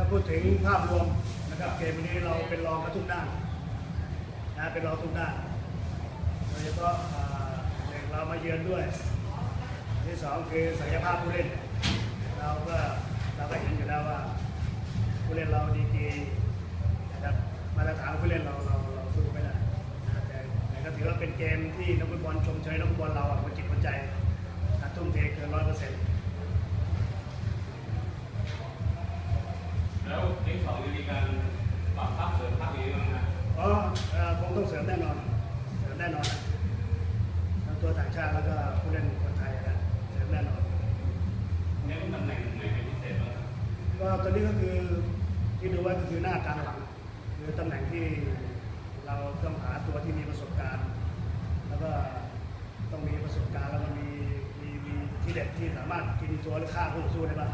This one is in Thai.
ถ้าพูดถึงภาพรวมนะครับเกมวันนี้เราเป็นรองกันทุกด้านนะเป็นรองทุกด้านโดยเฉพาะอ่าหนึ่งเรามาเยือนด้วย ที่สองคือศักยภาพผู้เล่น เราก็เราก็เห็นอยู่แล้วว่าผู้เล่นเราดีกีนะครับมาตรฐานผู้เล่นเราเราเราสู้ไม่ได้แต่แต่ก็ถือว่าเป็นเกมที่นักฟุตบอลชมเชยนักฟุตบอลเราอะหัวจิตหัวใจนะทุ่มเทเกินร้อยเปอร์เซ็นต์ แล้วเลขสองจะมีการปรับทับเสริมทับอย่างนี้บ้างนะ อ๋อเอ่อคงต้องเสริมแน่นอน เสริม แน่นอนนะทั้งตัวต่างชาติแล้วก็ผู้เล่นคนไทยนะเสริมแน่นอนเน้นตำแหน่งไหนเป็นพิเศษบ้างครับก็ตอนนี้ก็คือที่ดูไว้ก็คือหน้ากลางหลังคือตำแหน่งที่เราต้องหาตัวที่มีประสบการณ์ แล้วก็ต้องมีประสบการณ์แล้วก็มีมีมีที่เด็ดที่สามารถกินตัวหรือฆ่าคู่ต่อสู้ได้บ้าง